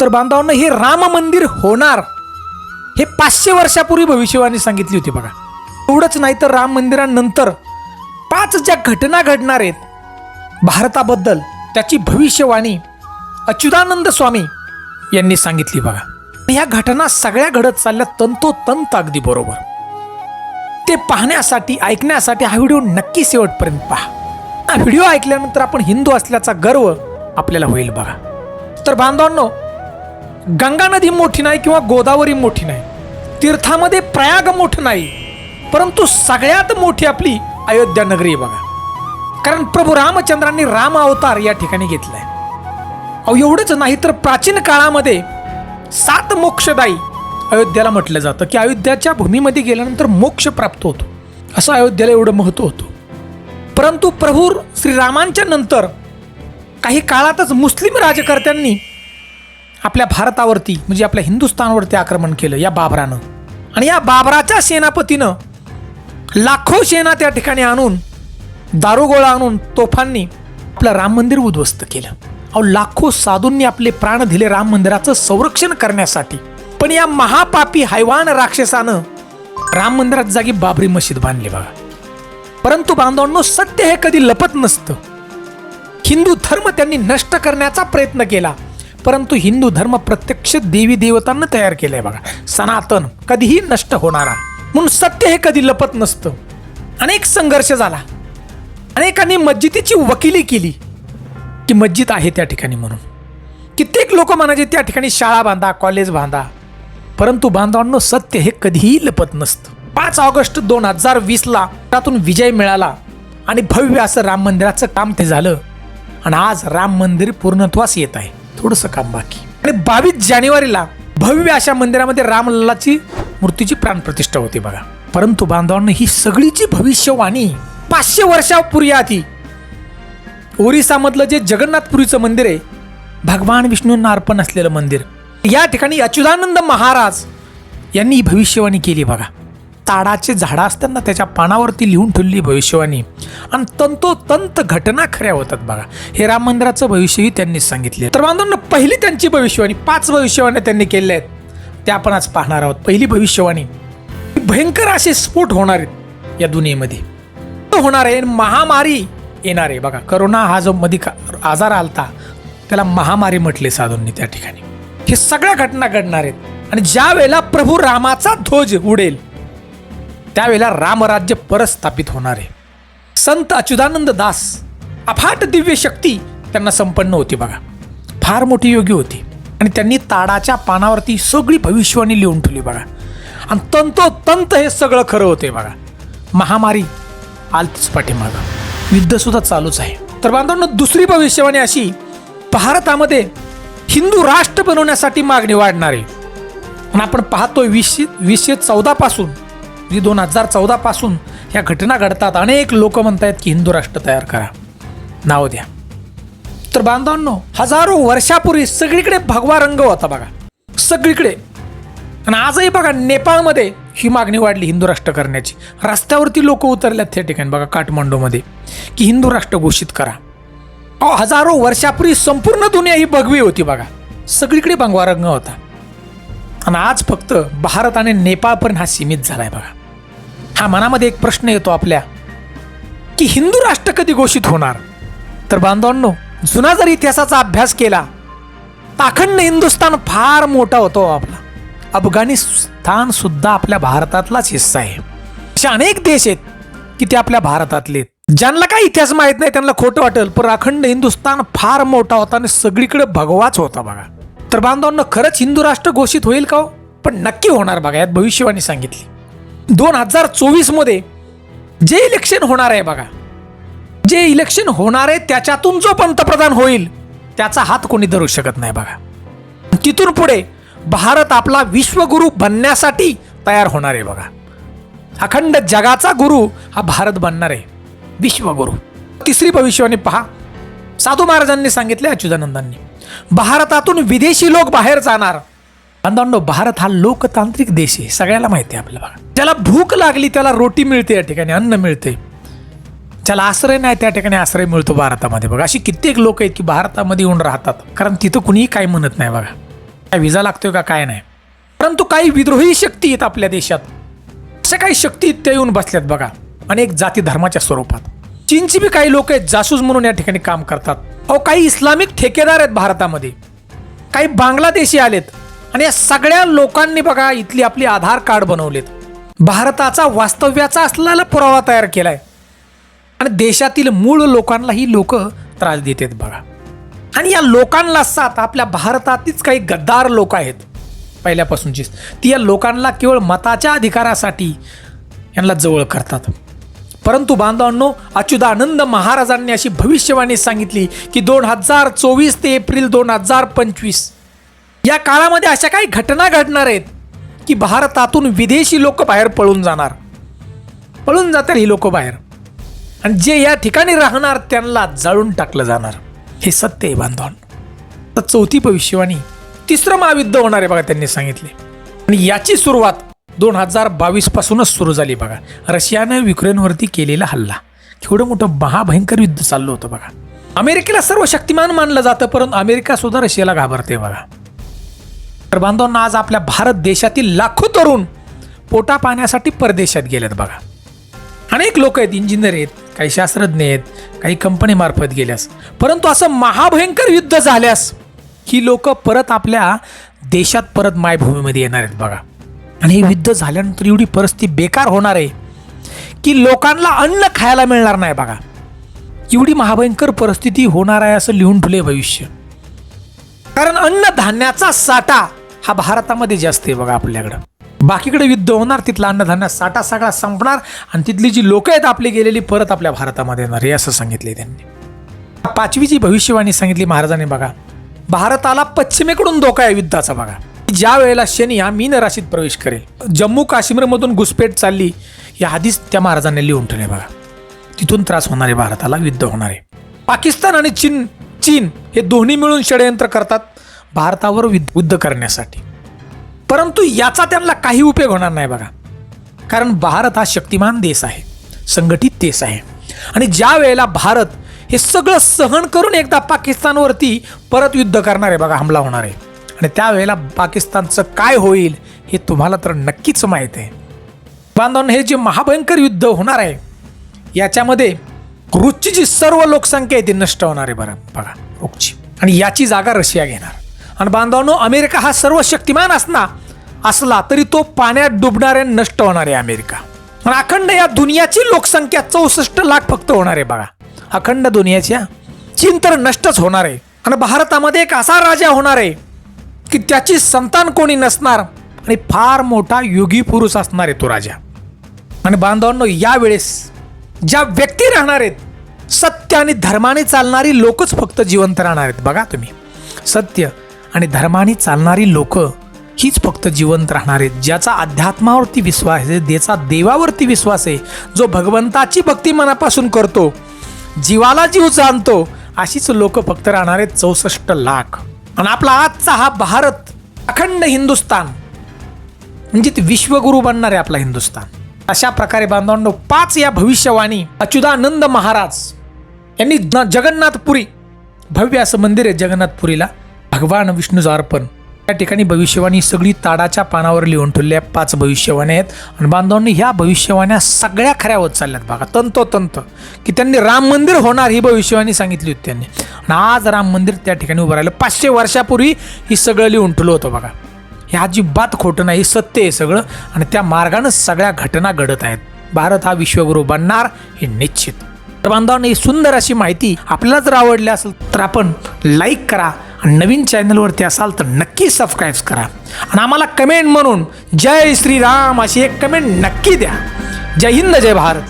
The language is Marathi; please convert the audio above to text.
तर बांधवांना हे राम मंदिर होणार. हे पाचशे वर्षापूर्वी भविष्यवाणी सांगितली होती बघा. एवढंच नाही तर राम मंदिरानंतर पाच ज्या घटना घडणार आहेत भारताबद्दल त्याची भविष्यवाणी अच्युतानंद स्वामी यांनी सांगितली बघा. ह्या घटना सगळ्या घडत चालल्या तंतोतंत अगदी बरोबर. ते पाहण्यासाठी ऐकण्यासाठी हा व्हिडिओ नक्की शेवटपर्यंत पहा. हा व्हिडिओ ऐकल्यानंतर आपण हिंदू असल्याचा गर्व आपल्याला होईल बघा. तर बांधवांनो गंगा नदी मोठी नाही किंवा गोदावरी मोठी नाही. तीर्थामध्ये प्रयाग मोठं नाही परंतु सगळ्यात मोठी आपली अयोध्या नगरी आहे बघा. कारण प्रभू रामचंद्रांनी राम अवतार या ठिकाणी घेतलाय. अहो एवढंच नाही तर प्राचीन काळामध्ये सात मोक्षदायी अयोध्याला म्हटलं जातं की अयोध्याच्या भूमीमध्ये गेल्यानंतर मोक्ष प्राप्त होतो. असं अयोध्येला एवढं महत्त्व होतं. परंतु प्रभू श्रीरामांच्या नंतर काही काळातच मुस्लिम राजकर्त्यांनी आपल्या भारतावरती म्हणजे आपल्या हिंदुस्थानवरती आक्रमण केलं या बाबरानं. आणि या बाबराच्या सेनापतीनं लाखो सेना त्या ठिकाणी आणून दारुगोळा आणून तोफांनी आपलं राम मंदिर उद्ध्वस्त केलं. अहो लाखो साधूंनी आपले प्राण दिले राम मंदिराचं संरक्षण करण्यासाठी. पण या महापापी हैवान राक्षसानं राम मंदिरात जागी बाबरी मशीद बांधली बघा. परंतु बांधवांनो सत्य हे कधी लपत नसतं. हिंदू धर्म त्यांनी नष्ट करण्याचा प्रयत्न केला. परंतु हिंदू धर्म प्रत्यक्ष देवी देवतांना तयार केलाय बघा. सनातन कधीही नष्ट होणारा. म्हणून सत्य हे कधी लपत नसतं. अनेक संघर्ष झाला. अनेकांनी मस्जिदीची वकिली केली. की मस्जिद आहे त्या ठिकाणी म्हणून. कित्येक लोक म्हणायचे त्या ठिकाणी शाळा बांधा कॉलेज बांधा. परंतु बांधवांनो सत्य हे कधीही लपत नसतं. पाच ऑगस्ट दोन हजार वीसला त्यातून विजय मिळाला आणि भव्य असं राम मंदिराचं काम ते झालं. आणि आज राम मंदिर पूर्णत्वास येत आहे. थोडंसं काम बाकी. आणि बावीस जानेवारीला भव्य अशा मंदिरामध्ये रामलल्लाची मूर्तीची प्राणप्रतिष्ठा होती बघा. परंतु बांधवांना ही सगळीची भविष्यवाणी पाचशे वर्षापूर्वी आधी ओरिसामधलं जे जगन्नाथपुरीचं मंदिर आहे भगवान विष्णूंना अर्पण असलेलं मंदिर या ठिकाणी अच्युतानंद महाराज यांनी ही भविष्यवाणी केली बघा. ताडाचे झाडं असताना त्याच्या पानावरती लिहून ठेवली भविष्यवाणी. आणि तंतोतंत घटना खऱ्या होतात बघा. हे राम मंदिराचं भविष्यही त्यांनी सांगितले. तर बांधवांनो पहिली त्यांची भविष्यवाणी पाच भविष्यवाण्या त्यांनी केल्या आहेत. त्या आपण आज पाहणार आहोत. पहिली भविष्यवाणी भयंकर असे स्फोट होणार आहेत या दुनियेमध्ये. होणार आहे महामारी येणार आहे. बघा करोना हा जो मध्ये आजार आलता त्याला महामारी म्हटले साधूंनी त्या ठिकाणी. हे सगळ्या घटना घडणार आहेत. आणि ज्या वेळेला प्रभू रामाचा ध्वज उडेल त्यावेळेला रामराज्य परत स्थापित होणार आहे. संत अच्युदानंद दास अफाट दिव्य शक्ती त्यांना संपन्न होती बघा. फार मोठी योगी होती. आणि त्यांनी ताडाच्या पानावरती सगळी भविष्यवाणी लिहून ठेवली बघा. आणि तंतोतंत हे सगळं खरं होते बघा. महामारी आलतीच पाठीमागं. युद्धसुद्धा चालूच आहे. तर बांधवांनो दुसरी भविष्यवाणी अशी भारतामध्ये हिंदू राष्ट्र बनवण्यासाठी मागणी वाढणार. आहे आणि आपण पाहतोय वीसशे वीसशे चौदापासून जी दोन हजार चौदा पासून ह्या घटना घडतात. अनेक लोक म्हणतायत की हिंदू राष्ट्र तयार करा. नाव द्या. तर बांधवांनो हजारो वर्षापूर्वी सगळीकडे भगवा रंग होता बघा. सगळीकडे. आणि आजही बघा नेपाळमध्ये ही मागणी वाढली हिंदू राष्ट्र करण्याची. रस्त्यावरती लोक उतरल्यात त्या ठिकाणी. बघा काठमांडूमध्ये. की हिंदू राष्ट्र घोषित करा. अहो हजारो वर्षापूर्वी संपूर्ण दुनिया ही भगवी होती बघा. सगळीकडे भगवा रंग होता. आणि आज फक्त भारत आणि नेपाळपर्यंत हा सीमित झालाय बघा. हा मनामध्ये एक प्रश्न येतो आपल्या की हिंदू राष्ट्र कधी घोषित होणार? तर बांधवांनो जुना जर इतिहासाचा अभ्यास केला तर अखंड हिंदुस्थान फार मोठा होतो हो आपला. अफगाणिस्तान सुद्धा आपल्या भारतातलाच हिस्सा आहे. असे अनेक देश आहेत की ते आपल्या भारतातले आहेत. ज्यांना काही इतिहास माहीत नाही त्यांना खोटं वाटेल पण अखंड हिंदुस्थान फार मोठा होता आणि सगळीकडे भगवाच होता बघा. तर बांधवांना खरंच हिंदू राष्ट्र घोषित होईल का हो? पण नक्की होणार बघा यात भविष्यवाणी सांगितली. दोन हजार चोवीसमध्ये जे इलेक्शन होणार आहे बघा. जे इलेक्शन होणार आहे त्याच्यातून जो पंतप्रधान होईल त्याचा हात कोणी धरू शकत नाही बघा. तिथून पुढे भारत आपला विश्वगुरु बनण्यासाठी तयार होणार आहे बघा. अखंड जगाचा गुरु हा भारत बनणार आहे. विश्वगुरु. तिसरी भविष्यवाणी पहा. साधू महाराजांनी सांगितले अच्युतानंदांनी भारतातून विदेशी लोक बाहेर जाणार. बांधवांनो भारत हा लोकतांत्रिक देश आहे सगळ्याला माहिती आहे आपल्याला बघा. ज्याला भूक लागली त्याला रोटी मिळते या ठिकाणी अन्न मिळते. ज्याला आश्रय नाही त्या ठिकाणी आश्रय मिळतो भारतामध्ये. बघा अशी कित्येक लोक आहेत की भारतामध्ये येऊन राहतात. कारण तिथं कुणीही काही म्हणत नाही बघा. काय विजा लागतोय का काय नाही. परंतु काही विद्रोही शक्ती आहेत आपल्या देशात. अशा काही शक्ती आहेत त्या येऊन बसल्यात बघा. अनेक जाती धर्माच्या स्वरूपात. चीनची बी काही लोक आहेत जासूस म्हणून या ठिकाणी काम करतात. अहो काही इस्लामिक ठेकेदार आहेत भारतामध्ये. काही बांगलादेशी आलेत. आणि या सगळ्या लोकांनी बघा इथली आपली आधार कार्ड बनवलेत. भारताचा वास्तव्याचा असलेला पुरावा तयार केलाय. आणि देशातील मूळ लोकांना ही लोक त्रास देतात बघा. आणि या लोकांना साथ आपल्या भारतातीच काही गद्दार लोक आहेत. पहिल्यापासूनचीच. ती या लोकांना केवळ मताच्या अधिकारासाठी यांना जवळ करतात. परंतु बांधवांनो अच्युतानंद महाराजांनी अशी भविष्यवाणी सांगितली की दोन हजार चोवीस ते एप्रिल दोन हजार पंचवीस या काळामध्ये अशा काही घटना घडणार आहेत. की भारतातून विदेशी लोक बाहेर पळून जाणार. पळून जातील ही लोक बाहेर. आणि जे या ठिकाणी राहणार त्यांना जाळून टाकलं जाणार. हे सत्य आहे बांधवान. तर चौथी भविष्यवाणी तिसरं महायुद्ध होणार आहे बघा त्यांनी सांगितले. आणि याची सुरुवात दोन हजार बावीस पासूनच सुरू झाली बघा. रशियानं युक्रेनवरती केलेला हल्ला. केवढं मोठं महाभयंकर युद्ध चाललं होतं बघा. अमेरिकेला सर्व शक्तिमान मानलं जातं परंतु अमेरिका सुद्धा रशियाला घाबरते बघा. तर बांधवांना आज आपल्या भारत देशातील लाखो तरुण पोटा पाण्यासाठी परदेशात गेलेत बघा. अनेक लोक आहेत इंजिनियर आहेत काही शास्त्रज्ञ आहेत काही कंपनीमार्फत गेल्यास. परंतु असं महाभयंकर युद्ध झाल्यास ही लोक परत आपल्या देशात परत मायभूमीमध्ये येणार आहेत बघा. आणि हे युद्ध झाल्यानंतर एवढी परिस्थिती बेकार होणार आहे की लोकांना अन्न खायला मिळणार नाही बघा. एवढी महाभयंकर परिस्थिती होणार आहे असं लिहून ठेवले भविष्य. कारण अन्नधान्याचा साठा हा भारतामध्ये जास्त आहे बघा आपल्याकडं. बाकीकडे युद्ध होणार तिथला अन्नधान्य साठा सगळा संपणार आणि तिथली जी लोक आहेत आपली गेलेली परत आपल्या भारतामध्ये येणार हे असं सांगितले त्यांनी. पाचवी जी भविष्यवाणी सांगितली महाराजांनी बघा. भारताला पश्चिमेकडून धोका आहे युद्धाचा बघा. ज्या वेळेला शनी हा मीन राशीत प्रवेश करेल जम्मू काश्मीरमधून घुसपेट चालली या आधीच त्या महाराजांनी लिहून ठेवले बघा. तिथून त्रास होणार आहे भारताला युद्ध होणार आहे. पाकिस्तान आणि चीन चीन हे दोन्ही मिळून षडयंत्र करतात. भारतावर युद्ध युद्ध करण्यासाठी. परंतु याचा त्यांना काही उपयोग होणार नाही बघा. कारण भारत हा शक्तिमान देश आहे संघटित देश आहे. आणि ज्या वेळेला भारत हे सगळं सहन करून एकदा पाकिस्तानवरती परत युद्ध करणार आहे बघा हमला होणार. आहे आणि त्यावेळेला पाकिस्तानचं काय होईल हे तुम्हाला तर नक्कीच माहीत आहे. बांधवांनो हे जे महाभयंकर युद्ध होणार आहे याच्यामध्ये रुचची जी सर्व लोकसंख्या आहे ती नष्ट होणार आहे बरं बघा रूसची. आणि याची जागा रशिया घेणार. आणि बांधवांनो अमेरिका हा सर्व शक्तिमान असना असला तरी तो पाण्यात डुबणारे नष्ट होणार आहे अमेरिका. आणि अखंड या दुनियाची लोकसंख्या चौसष्ट लाख फक्त होणार आहे बघा. अखंड दुनियाच्या चीन तर नष्टच होणार आहे. आणि भारतामध्ये एक असा राजा होणार आहे की त्याची संतान कोणी नसणार आणि फार मोठा योगी पुरुष असणार आहे तो राजा. आणि बांधवांनो यावेळेस ज्या व्यक्ती राहणार आहेत सत्य आणि धर्माने चालणारी लोकच फक्त जिवंत राहणार आहेत. बघा तुम्ही. सत्य आणि धर्माने चालणारी लोक हीच फक्त जिवंत राहणार आहेत. ज्याचा अध्यात्मावरती विश्वास आहे ज्याचा देवावरती विश्वास आहे जो भगवंताची भक्ती मनापासून करतो जीवाला जीव जाणतो अशीच लोक फक्त राहणार आहेत चौसष्ट लाख. आणि आपला आजचा हा भारत अखंड हिंदुस्तान म्हणजे ते विश्वगुरु बनणार आहे आपला हिंदुस्तान अशा प्रकारे बांधवांनो पाच या भविष्यवाणी अच्युतानंद महाराज यांनी न- जगन्नाथपुरी भव्य असं मंदिर आहे जगन्नाथपुरीला. भगवान विष्णूचं अर्पण. त्या ठिकाणी भविष्यवाणी सगळी ताडाच्या पानावर लिहून ठेवल्या पाच भविष्यवाणी आहेत. आणि बांधवांनी ह्या भविष्यवाण्या सगळ्या खऱ्या होत चालल्यात बघा. तंतोतंत की त्यांनी राम मंदिर होणार ही भविष्यवाणी सांगितली होती त्यांनी. आणि आज राम मंदिर त्या ठिकाणी उभं राहिलं. पाचशे वर्षापूर्वी ही सगळं लिहून ठेवलं होतं बघा. हे अजिबात खोटं नाही सत्य आहे सगळं. आणि त्या मार्गानं सगळ्या घटना घडत आहेत. भारत हा विश्वगुरू बनणार हे निश्चित. तर बांधवांनो ही सुंदर अशी माहिती आपल्याला जर आवडली असेल तर आपण लाईक करा. नवीन चॅनलवरती असाल तर नक्की सबस्क्राईब करा. आणि आम्हाला कमेंट म्हणून जय श्रीराम अशी एक कमेंट नक्की द्या. जय हिंद जय भारत.